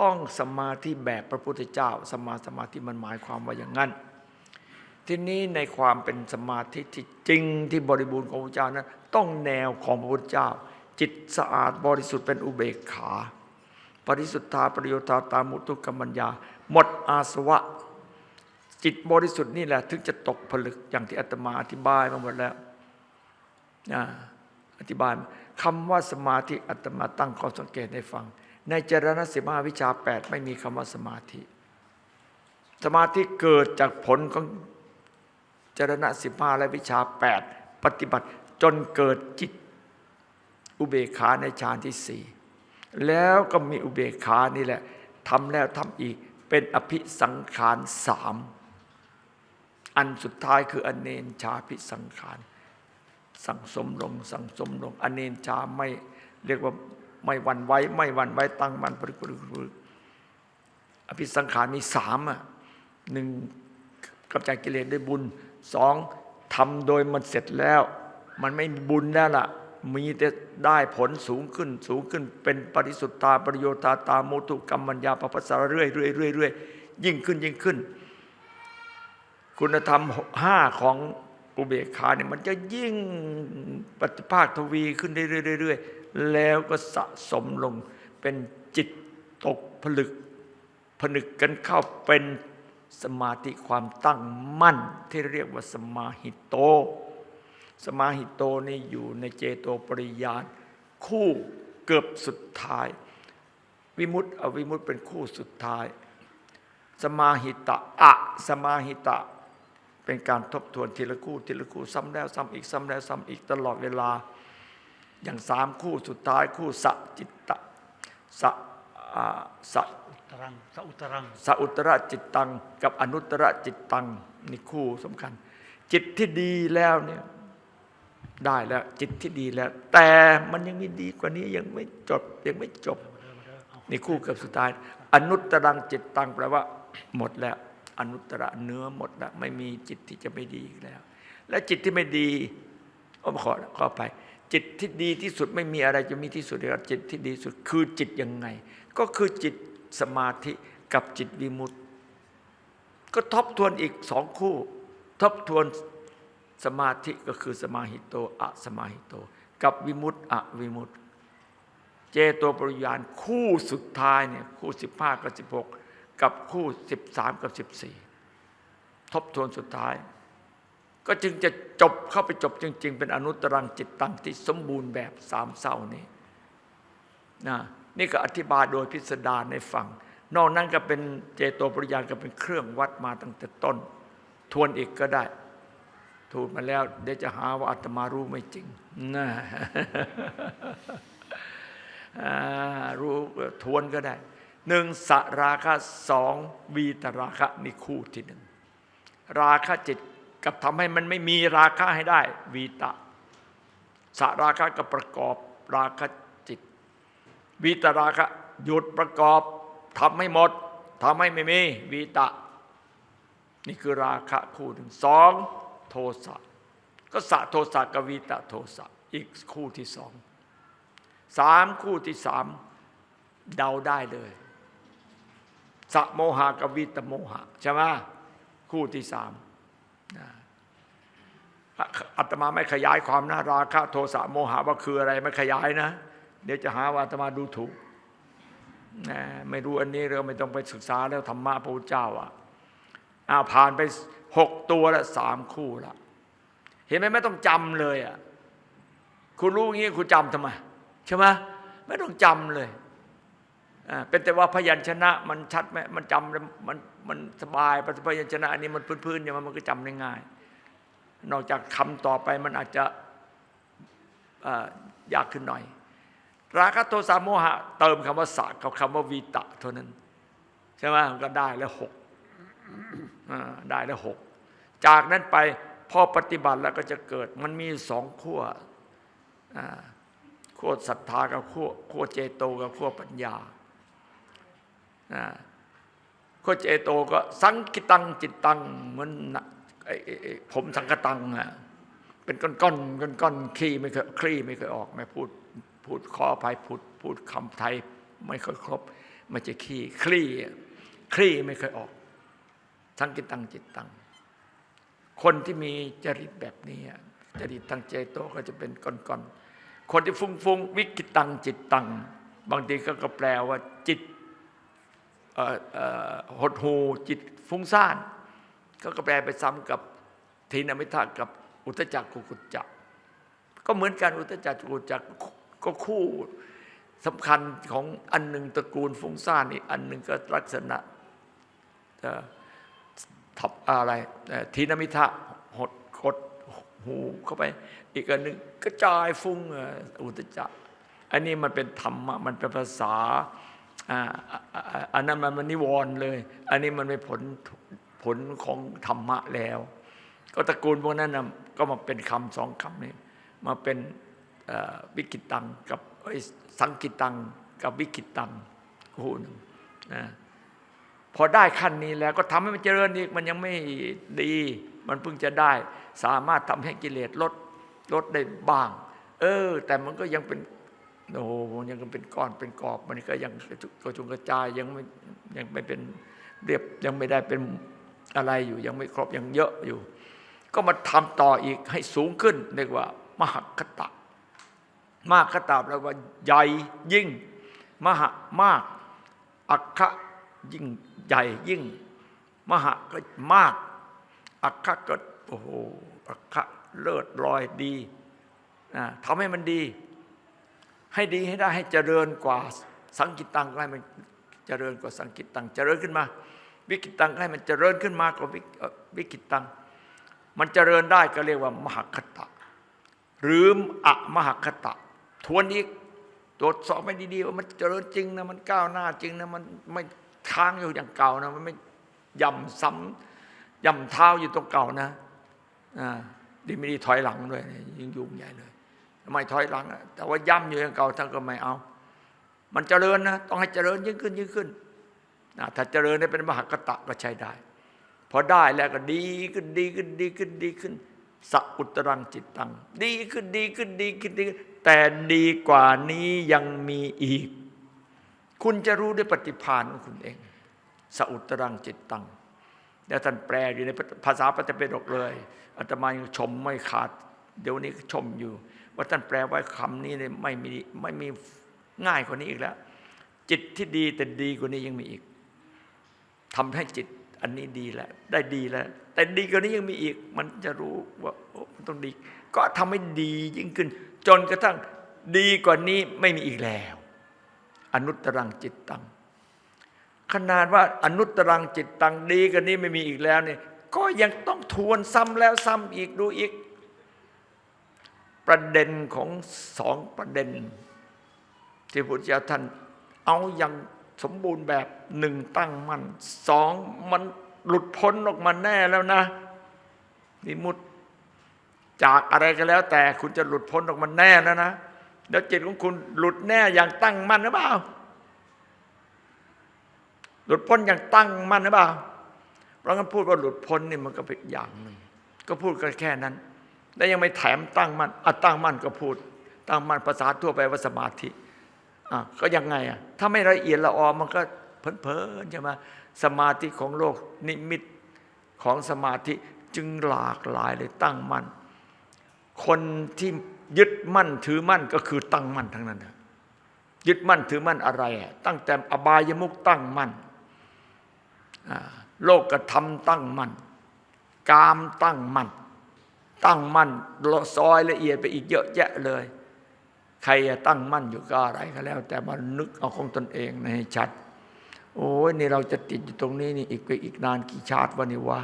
ต้องสมาธิแบบพระพุทธเจ้า สมาสมาธิมันหมายความว่าอย่างนั้น ทีนี้ในความเป็นสมาธิที่จริงที่บริบูรณ์ของพระเจ้านั้น ต้องแนวของพระพุทธเจ้า จิตสะอาดบริสุทธิ์เป็นอุเบกขา ปริสุทธาประโยชน์ตามุตุกรรมัญญา หมดอาสวะ จิตบริสุทธิ์นี่แหละถึงจะตกผลึกอย่างที่อาตมาอธิบายมาหมดแล้วนะอธิบายมาคำว่าสมาธิอาตมาตั้งข้อสังเกตให้ฟัง ในจรณะสิบห้าวิชาแปดไม่มีคำว่าสมาธิ สมาธิเกิดจากผลของจรณะสิบห้าและวิชาแปดปฏิบัติจนเกิดจิต อุเบกขาในฌานที่สี่แล้วก็มีอุเบกขานี่แหละทำแล้วทำอีกเป็นอภิสังขารสามอันสุดท้ายคืออเนนชาภิสังขาร สั่งสมลง สั่งสมลง อเนนชาไม่เรียกว่า ไม่หวันไหวไม่หวันไหวตั้งมันปริกริกริอภิสังขารมีสามอะหนึ่งกำจัดกิเลสด้วยบุญสองทำโดยมันเสร็จแล้ว มันไม่มีบุญแล้วล่ะ มีแต่ได้ผลสูงขึ้นสูงขึ้น เป็นปริสุทธาประโยชน์ตาตาโมตุกรรมัญญาปปัสสารเรื่อยเรื่อยเรื่อยเรื่อยยิ่งขึ้นยิ่งขึ้น คุณธรรมห้าของอุเบกขาเนี่ยมันจะยิ่งปฏิภาคทวีขึ้นเรื่อยๆ แล้วก็สะสมลง เป็นจิตตกผลึก ผนึกกันเข้าเป็นสมาธิความตั้งมั่นที่เรียกว่าสมาหิโต สมาหิโตนี่อยู่ในเจโตปริยานคู่เกือบสุดท้าย วิมุตติอวิมุตติเป็นคู่สุดท้าย สมาหิตะอะสมาหิตะ เป็นการทบทวนทีละคู่ทีละคู่ซ้ำแล้วซ้ำอีกซ้ำแล้วซ้ำอีกตลอดเวลา อย่างสามคู่สุดท้ายคู่สะจิตตะสะอ่าสะตรังสะอุตรังสอุตระจิตตัง กับอนุตระจิตตังนี่คู่สำคัญ จิตที่ดีแล้วเนี่ยได้แล้วจิตที่ดีแล้ว แต่มันยังมีดีกว่านี้ยังไม่จบยังไม่จบเดินมาเดินเอานี่คู่กับสุดท้าย อนุตรังจิตตังแปลว่า หมดแล้ว อนุตระเนื้อหมดแล้ว ไม่มีจิตที่จะไม่ดีอีกแล้ว และจิตที่ไม่ดีโอ้ขอขอไป จิตที่ดีที่สุดไม่มีอะไรจะมีที่สุดเลยจิตที่ดีสุดคือจิตยังไง ก็คือจิตสมาธิกับจิตวิมุตติ ก็ทบทวนอีกสองคู่ ทบทวนสมาธิก็คือสมาหิโตอะสมาหิโต กับวิมุตติอะวิมุตติ เจโตปริยานคู่สุดท้ายเนี่ยคู่ 15 กับ 16 กับคู่ 13 กับ 14 ทบทวนสุดท้าย ก็จึงจะจบเข้าไปจบจริง ๆ เป็นอนุตรังจิตตังที่สมบูรณ์แบบสามเศร้านี้นะนี่ก็อธิบายโดยพิสดารในฝั่ง นอกนั้นก็เป็นเจโตปริยานก็เป็นเครื่องวัดมาตั้งแต่ต้น ทวนอีกก็ได้ทูลมาแล้ว เดี๋ยวจะหาว่าอาตมารู้ไม่จริงนะรู้ทวนก็ได้หนึ่งสราคะสองวีตราคะนี่คู่ที่หนึ่งราคะจิต กับทำให้มันไม่มีราคะให้ได้ วีตะสราคะก็ประกอบราคะจิต วีตราคะหยุดประกอบทำให้หมดทำให้ไม่มีวีตะ นี่คือราคะคู่หนึ่งสองโทสะก็สะโทสะกับวีตะโทสะอีกคู่ที่สองสามคู่ที่สามเดาได้เลยสะโมหะกับวิตโมหะใช่ไหมคู่ที่สาม อาตมาไม่ขยายความนะราคะโทสะโมหะว่าคืออะไรไม่ขยายนะ เดี๋ยวจะหาว่าอาตมาดูถูกนะไม่รู้อันนี้เราไม่ต้องไปศึกษาแล้วธรรมะพระพุทธเจ้าอะอาผ่านไปหกตัวละสามคู่ละเห็นไหมไม่ต้องจำเลยอะคุณรู้อย่างนี้คุณจำทำไมใช่ไหมไม่ต้องจำเลย เป็นแต่ว่าพยัญชนะมันชัดไหมมันจำมันมันสบายพยัญชนะอันนี้มันพื้นๆอย่างมันก็จำได้ง่าย นอกจากคำต่อไปมันอาจจะยากขึ้นหน่อย ราคะโทสะโมหะ เติมคำว่าสะกับคำว่าวีตะเท่านั้นใช่ไหมก็ได้แล้วหกได้แล้วหกจากนั้นไปพอปฏิบัติแล้วก็จะเกิด มันมีสองขั้วขั้วศรัทธากับขั้วขั้วเจโตกับขั้วปัญญา ขั้วเจโตก็สังกิตังจิตตังเหมือนไอ้ผมสังกตังอะเป็นก้อนก้อนก้อนก้อนขี้ไม่เคยคลี่ไม่เคยออกไม่พูดพูดขออภัยพูดพูดคำไทยไม่ค่อยครบไม่ใช่ขี้คลี่คลี่ไม่เคยออก สังกิตังจิตตัง คนที่มีจริตแบบนี้จริตทางเจโตก็จะเป็นก้อนๆคนที่ฟุ้งฟุ้งวิกิตังจิตตัง บางทีก็แปลว่าจิต หดหูจิตฟุ้งซ่านก็กแปลไปซ้ำกับทีนมิทากับอุตจักกุกุจจะก็เหมือนกันอุตจักกุกุจจะก็คู่สำคัญของอันหนึ่งตระกูลฟุ้งซ่านอีกอันหนึ่งก็ลักษณะทับอะไรทีนมิทะหดกดหูเข้าไป อีกอันหนึ่งกระจายฟุ้งอุตจักอันนี้มันเป็นธรรมะมันเป็นภาษา อันนั้นมันมันนิวรณ์เลย อันนี้มันไม่ผลผลของธรรมะแล้ว ก็ตระกูลพวกนั้นนะก็มาเป็นคำสองคำนี้มาเป็นวิกิตังกับสังกิตังกับวิกิตังคู่หนึ่งนะพอได้ขั้นนี้แล้วก็ทำให้มันเจริญอีกมันยังไม่ดี มันเพิ่งจะได้ สามารถทำให้กิเลสลดลดได้บ้าง เออ แต่มันก็ยังเป็น โอ้โหยังเป็นก้อนเป็นกอบ มันก็ยังกระจุงกระจายยังไม่ยังไม่เป็นเรียบยังไม่ได้เป็นอะไรอยู่ ยังไม่ครบยังเยอะอยู่ ก็มาทำต่ออีกให้สูงขึ้นเรียกว่า มหคตะมาคตะแปลว่าใหญ่ยิ่ง มหมากอัคคะยิ่งใหญ่ยิ่ง มหะก็มากอัคคะก็โอ้โหอัคคะเลิศลอยดีนะทำให้มันดี ให้ดีให้ได้ให้เจริญกว่าสังกิตตังก็ให้มันเจริญกว่าสังกิตตังเจริญขึ้นมา วิกิตตังก็ให้มันเจริญขึ้นมากว่าวิกิกิตตังมันเจริญได้ก็เรียกว่ามหคตะ หรืออะมหคตะ ทวนอีกตรวจสอบไม่ดีๆว่ามันเจริญจริงนะมันก้าวหน้าจริงนะมันไม่ค้างอยู่อย่างเก่านะมันไม่ย่ำซ้ำย่ำเท้าอยู่ตรงเก่านะอ่าดีไม่ดีถอยหลังด้วยยิ่งยุ่งใหญ่เลย ไม่ถอยหลัง แต่ว่าย่ำอยู่อย่างเก่าท่านก็ไม่เอา มันเจริญนะ ต้องให้เจริญยิ่งขึ้นยิ่งขึ้นนะถ้าเจริญได้เป็นมหคตะก็ใช้ได้ พอได้แล้วก็ดีขึ้นดีขึ้นดีขึ้นดีขึ้นสัอุตรังจิตตัง ดีขึ้นดีขึ้นดีขึ้นดีขึ้นแต่ดีกว่านี้ยังมีอีก คุณจะรู้ด้วยปฏิภาณของคุณเองสัอุตรังจิตตังแล้วท่านแปลอยู่ในภาษาปฏิเปดกเลยอาตมายังชมไม่ขาด เดี๋ยวนี้ชมอยู่ ว่าท่านแปลไว้คำนี้เนี่ยไม่มีไม่มีง่ายกว่านี้อีกแล้ว จิตที่ดีแต่ดีกว่านี้ยังมีอีกทำให้จิตอันนี้ดีแล้ว ได้ดีแล้ว แต่ดีกว่านี้ยังมีอีก มันจะรู้ว่ามันต้องดี ก็ทำให้ดียิ่งขึ้น จนกระทั่งดีกว่านี้ไม่มีอีกแล้ว อนุตรังจิตตังขนาดว่าอนุตตรังจิตตังดีกว่านี้ไม่มีอีกแล้วเนี่ยก็ยังต้องทวนซ้ำแล้วซ้ำอีกดูอีก ประเด็นของสองประเด็น ที่พุทธเจ้าท่านเอาอย่างสมบูรณ์แบบหนึ่งตั้งมั่นสองมันหลุดพ้นออกมาแน่แล้วนะนิมุตจากอะไรก็แล้ว แต่คุณจะหลุดพ้นออกมาแน่แล้วนะแล้วจิตของคุณหลุดแน่อย่างตั้งมั่นหรือเปล่า หลุดพ้นอย่างตั้งมั่นหรือเปล่า เพราะงั้นพูดว่าหลุดพ้นนี่มันก็เป็นอย่างหนึ่งก็พูดกันแค่นั้น แล้วยังไม่แถมตั้งมั่นอะตั้งมั่นก็พูด ตั้งมั่นภาษาทั่วไปว่าสมาธิอะก็ยังไงอะถ้าไม่ละเอียดละออมันก็เพลินๆใช่ไหมสมาธิของโลกนิมิตของสมาธิจึงหลากหลายเลยตั้งมั่น คนที่ยึดมั่นถือมั่นก็คือตั้งมั่นทั้งนั้นนะยึดมั่นถือมั่นอะไรอะตั้งแต่อบายมุกตั้งมั่นอ่าโลกกระทำตั้งมั่นกามตั้งมั่น ตั้งมั่นซอยละเอียดไปอีกเยอะแยะเลย ใครจะตั้งมั่นอยู่ก็อะไรก็แล้ว แต่มานึกเอาของตนเองให้ชัด โอ้ยนี่เราจะติดอยู่ตรงนี้นี่อีกไปอีกนานกี่ชาติวะนี่วะ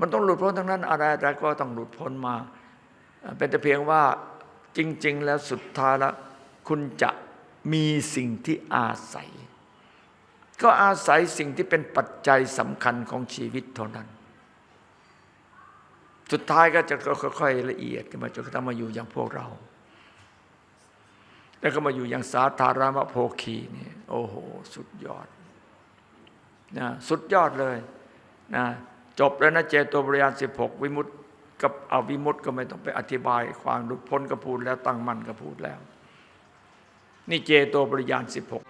มันต้องหลุดพ้นทั้งนั้นอะไรอะไรก็ต้องหลุดพ้นมา เป็นแต่เพียงว่าจริง ๆ แล้วสุดท้ายแล้วคุณจะมีสิ่งที่อาศัย ก็อาศัยสิ่งที่เป็นปัจจัยสำคัญของชีวิตเท่านั้น สุดท้ายก็จะค่อยๆละเอียดขึ้นมาจนกระทั่งมาอยู่อย่างพวกเรา แล้วก็มาอยู่อย่างสาธารณโภคีนี่โอ้โห สุดยอดนะสุดยอดเลยนะจบแล้วนะเจโตบริยานสิบหกวิมุตติกับอวิมุตติก็ไม่ต้องไปอธิบาย ความหลุดพ้นก็พูดแล้วตั้งมั่นก็พูดแล้ว นี่เจโตบริยานสิบหก